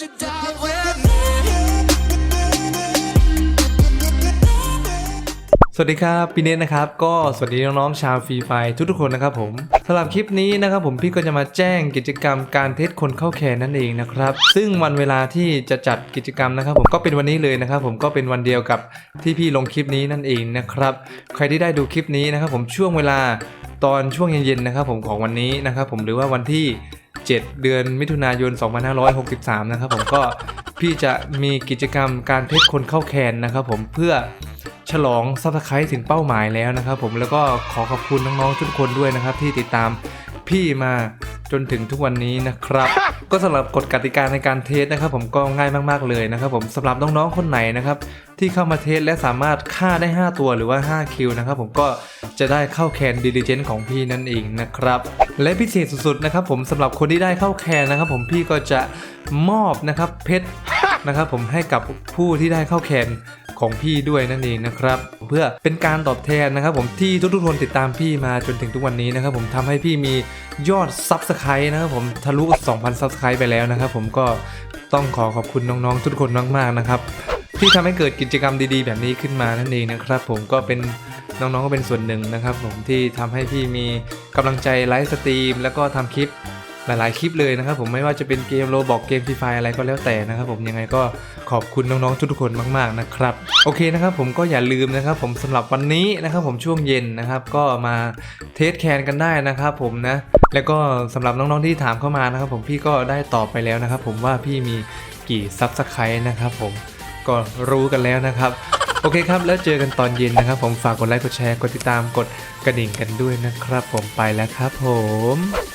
สวัสดีครับปีเน้นะครับ ก็สวัสดีน้องๆชาวฟรีไฟทุกๆคนนะครับผมสำหรับคลิปนี้นะครับผมพี่ก็จะมาแจ้งกิจกรรมการเทสคนเข้าแคร์นั่นเองนะครับซึ่งวันเวลาที่จะจัดกิจกรรมนะครับ ผมก็เป็นวันนี้เลยนะครับ ผมก็เป็นวันเดียวกับที่พี่ลงคลิปนี้นั่นเองนะครับใครที่ได้ดูคลิปนี้นะครับ ผมช่วงเวลาตอนช่วงเย็นๆนะครับ ผมของวันนี้นะครับ ผมหรือว่าวันที่ 7 เดือนมิถุนายน 2563 นะครับผมก็พี่จะมีกิจกรรมการเทสคนเข้าแคนนะครับผมเพื่อฉลองซับสไครต์ถึงเป้าหมายแล้วนะครับผมแล้วก็ขอขอบคุณน้องๆทุกคนด้วยนะครับที่ติดตามพี่มา จนถึงทุกวันนี้นะครับ ก็สำหรับกฎกติกาในการเทสนะครับ ผมก็ง่ายมากๆเลยนะครับ ผมสำหรับน้องๆคนไหนนะครับที่เข้ามาเทสและสามารถฆ่าได้ 5 ตัวหรือว่า 5 คิวนะครับ ผมก็จะได้เข้าแคนดิลิเจนของพี่นั่นเองนะครับและพิเศษสุดๆนะครับ ผมสำหรับคนที่ได้เข้าแคนนะครับ ผมพี่ก็จะมอบนะครับเพชร นะครับผมให้กับผู้ที่ได้เข้าแคนของพี่ด้วยนั่นเองนะครับ เพื่อเป็นการตอบแทนนะครับ ผมที่ทุกๆคนติดตามพี่มาจนถึงทุกวันนี้นะครับ ผมทำให้พี่มียอดซับสไครต์นะครับผมทะลุ 2,000ซับสไครต์ไปแล้วนะครับ ผมก็ต้องขอขอบคุณน้องๆ ทุกคนมากๆนะครับที่ทำให้เกิดกิจกรรมดีๆ แบบนี้ขึ้นมานั่นเองนะครับ ผมก็เป็นน้องๆก็เป็นส่วนหนึ่งนะครับ ผมที่ทำให้พี่มีกำลังใจไลฟ์สตรีมแล้วก็ทำคลิป หลายๆคลิปเลยนะครับผมไม่ว่าจะเป็นเกมโรบอกเกมฟรีไฟอะไรก็แล้วแต่นะครับผมยังไงก็ขอบคุณน้องๆทุกๆคนมากๆนะครับโอเคนะครับผมก็อย่าลืมนะครับผมสำหรับวันนี้นะครับผมช่วงเย็นนะครับก็มาเทสแคนกันได้นะครับผมนะแล้วก็สำหรับน้องๆที่ถามเข้ามานะครับผมพี่ก็ได้ตอบไปแล้วนะครับผมว่าพี่มีกี่ซับสไครต์นะครับผมก็รู้กันแล้วนะครับโอเคครับ แล้วเจอกันตอนเย็นนะครับ ผมฝากกดไลค์กดแชร์กดติดตามกดกระดิ่งกันด้วยนะครับ ผมไปแล้วครับผม